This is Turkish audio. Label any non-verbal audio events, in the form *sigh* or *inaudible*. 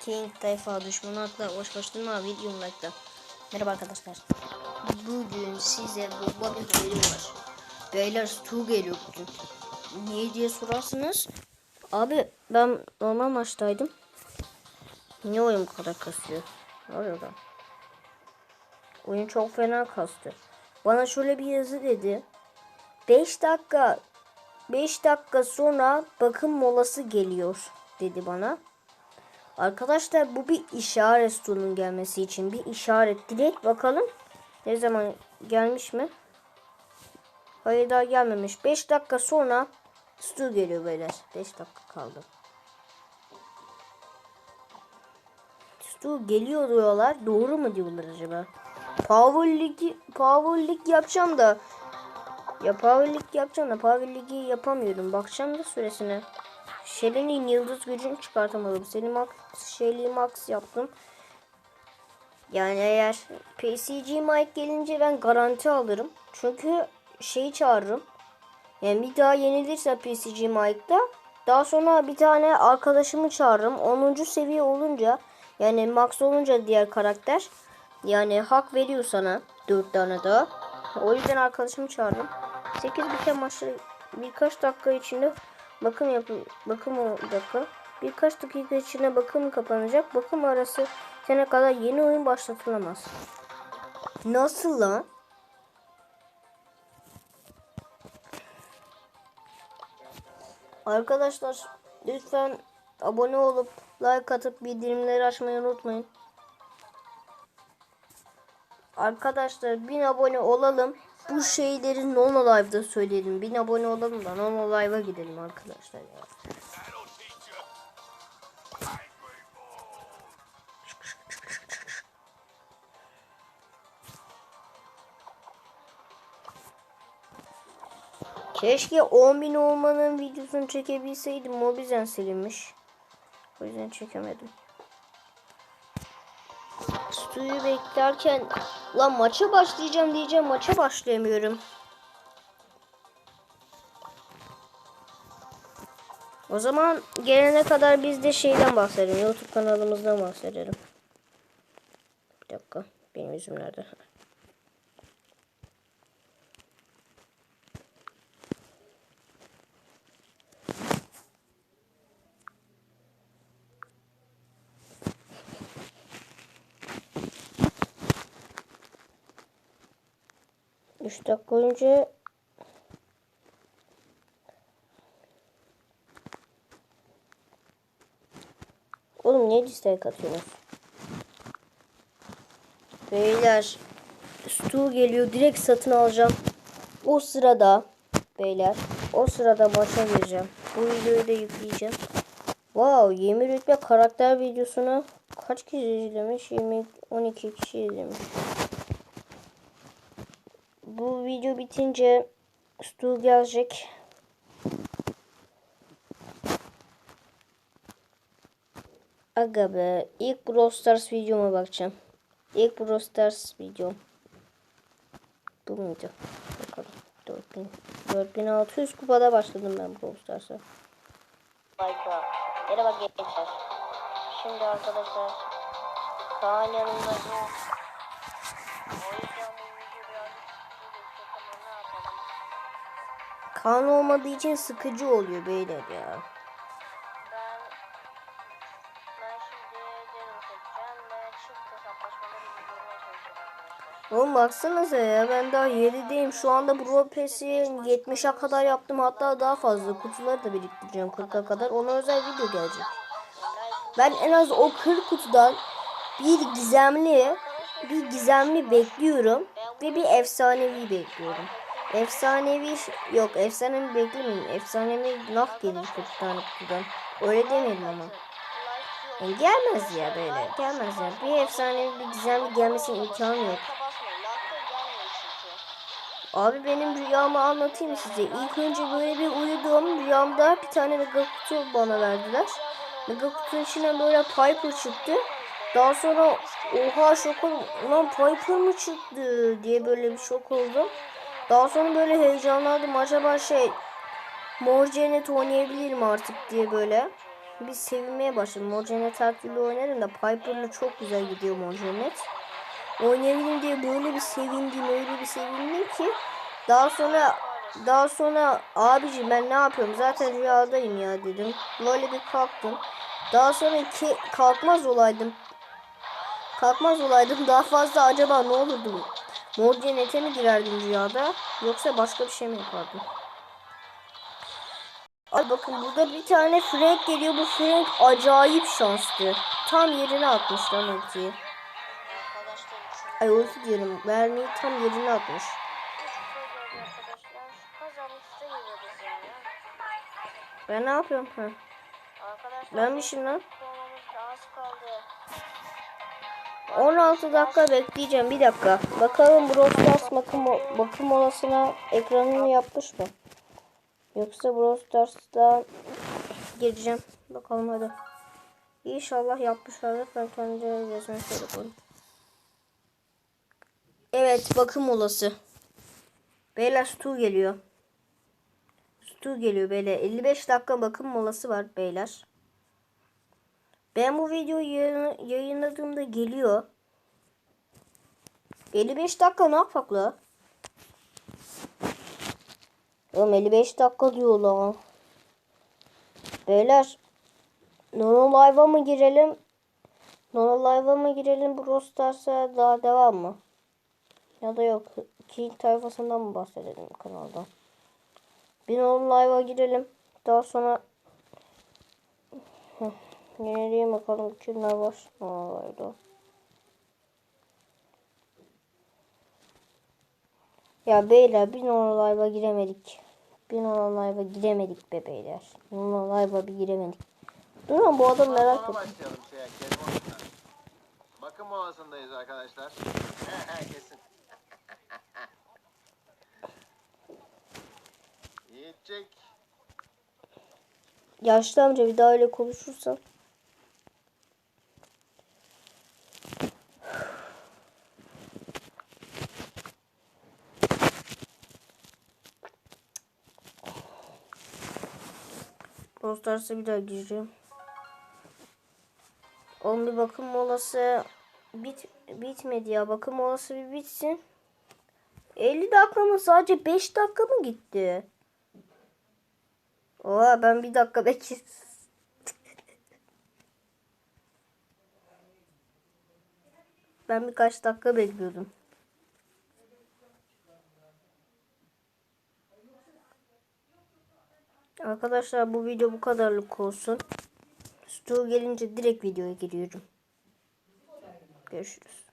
King Tayfa düşmanı akla hoş başlama videom like'la. Merhaba arkadaşlar. Bugün size bomba bir haberim var. Beyler Stu geliyor bugün. Niye diye sorarsınız. Abi ben normal maçtaydım. Niye oyun kadar kasıyor? Lan? Oyun çok fena kastı. Bana şöyle bir yazı dedi. 5 dakika 5 dakika sonra bakım molası geliyor dedi bana. Arkadaşlar bu bir işaret Stu'nun gelmesi için bir işaret. Direkt bakalım ne zaman gelmiş mi? Hayır daha gelmemiş. 5 dakika sonra Stu geliyor beyler. 5 dakika kaldı. Stu geliyor diyorlar. Doğru mu diyorlar acaba? Power League, Power League yapacağım da ya Power League yapacağım da Power League'i yapamıyorum. Bakacağım da süresine. Shelly'nin yıldız gücünü çıkartamadım. Shelly Max, Shelly Max yaptım. Yani eğer PCG Mike gelince ben garanti alırım. Çünkü şeyi çağırırım. Yani bir daha yenilirse PCG Mike'da daha sonra bir tane arkadaşımı çağırırım. 10. seviye olunca yani max olunca diğer karakter yani hak veriyor sana 4 tane daha. O yüzden arkadaşımı çağırdım. 8 biten maçları birkaç dakika içinde bakım yapın. Bakım dakika. Birkaç dakika içinde bakım kapanacak. Bakım arası sene kadar yeni oyun başlatılamaz. Nasıl lan? Arkadaşlar lütfen abone olup like atıp bildirimleri açmayı unutmayın. Arkadaşlar 1000 abone olalım. Bu şeyleri Nono Live'da söyleyelim. 1000 abone olalım da Nono Live'a gidelim arkadaşlar ya. Keşke 10.000 olmanın videosunu çekebilseydim. O bizden silinmiş. O yüzden çekemedim. Suyu beklerken lan maça başlayacağım diyeceğim maça başlayamıyorum. O zaman gelene kadar biz de şeyden bahsedelim. YouTube kanalımızdan bahsedelim. Bir dakika. Benim yüzüm nerede? Üç dakika önce Oğlum niye dislike atıyorsunuz? Beyler Stu geliyor direkt satın alacağım. O sırada beyler o sırada maça gireceğim. Bu videoyu da yükleyeceğim. Wow 20 rütbe karakter videosunu kaç kişi izlemiş? 20 12 kişi izlemiş. Bu video bitince Stu gelecek. Aga be. İlk Brawl Stars videoma bakacağım. İlk Brawl Stars videom. Bu muydu? Bakalım. 4000, 4600 kupada başladım ben Brawl Stars'a. Merhaba gençler. Şimdi arkadaşlar Kaan yanımda yok. Kaan olmadığı için sıkıcı oluyor beyler ya. Oğlum baksanıza ya ben daha 7'deyim. Şu anda Brawl Pass'i 70'e kadar yaptım. Hatta daha fazla. Kutuları da biriktireceğim 40'a kadar. Ona özel video gelecek. Ben en az o 40 kutudan bir gizemli bir gizemli bekliyorum ve bir efsanevi bekliyorum. Efsanevi yok efsanevi beklemiyorum. Efsanevi nah gelir 40 tane kutudan. Öyle demedim ama. Yani gelmez ya böyle. Gelmez ya. Bir efsanevi bir gizemli gelmesine imkanı yok. Abi benim rüyamı anlatayım size. İlk önce böyle bir uyudum. Rüyamda bir tane mega kutu bana verdiler. Mega kutunun içine böyle Piper çıktı. Daha sonra oha şok oldum. Ulan Piper mı çıktı diye böyle bir şok oldum. Daha sonra böyle heyecanlandım. Acaba şey Mor Cennet oynayabilirim artık diye böyle. bir sevinmeye başladım. Mojenet her türlü oynarım da Piper'la çok güzel gidiyor Mojenet. Oynayabildim diye böyle bir sevindim, öyle bir sevindim ki daha sonra daha sonra abici ben ne yapıyorum zaten rüyadayım ya dedim. Böyle bir kalktım. Daha sonra ki kalkmaz olaydım. Kalkmaz olaydım daha fazla acaba ne olurdu? Mor cennete mi girerdim rüyada yoksa başka bir şey mi yapardım? Ay bakın burada bir tane Frank geliyor. Bu Frank acayip şanslı. Tam yerine atmış lan ultiyi. Ay ulti diyorum. Mermiyi tam yerine atmış. Ben ne yapıyorum? Ha. Arkadaşlar Benmişim lan. 16 dakika bekleyeceğim. Bir dakika. Bakalım Brawl Stars bakım, bakım molasına ekranını yapmış mı? Yoksa Brawl Stars'tan gireceğim. Bakalım hadi. İnşallah yapmışlardır. Ben kendi resmini şöyle. Evet bakım molası. Beyler Stu geliyor. Stu geliyor beyler. 55 dakika bakım molası var beyler. Ben bu videoyu yayın- yayınladığımda geliyor. 55 dakika ne yapak la? Oğlum 55 dakika diyor lan. Beyler. Nono Live'a mı girelim? Nono Live'a mı girelim? Brawl Stars'a daha devam mı? Ya da yok. King tayfasından mı bahsedelim kanalda? Bir Nono Live'a girelim. Daha sonra Heh, Yenileyim bakalım kimler var. Olaydı. Ya beyler bir Nono Live'a giremedik. Bir Nono Live'a giremedik be beyler. Nono Live'a bir giremedik. Durun bu adam merak ettim. başlayalım şeye. Bakım molasındayız arkadaşlar. He *laughs* he kesin. Yiyecek. Yaşlı amca bir daha öyle konuşursan. Brawl Stars'a bir daha gireceğim. Oğlum bir bakım molası bit bitmedi ya. Bakım molası bir bitsin. 50 dakika mı? Sadece 5 dakika mı gitti? Oha ben bir dakika bekledim. *laughs* ben birkaç dakika bekliyordum. Arkadaşlar bu video bu kadarlık olsun. Stu gelince direkt videoya giriyorum. Görüşürüz.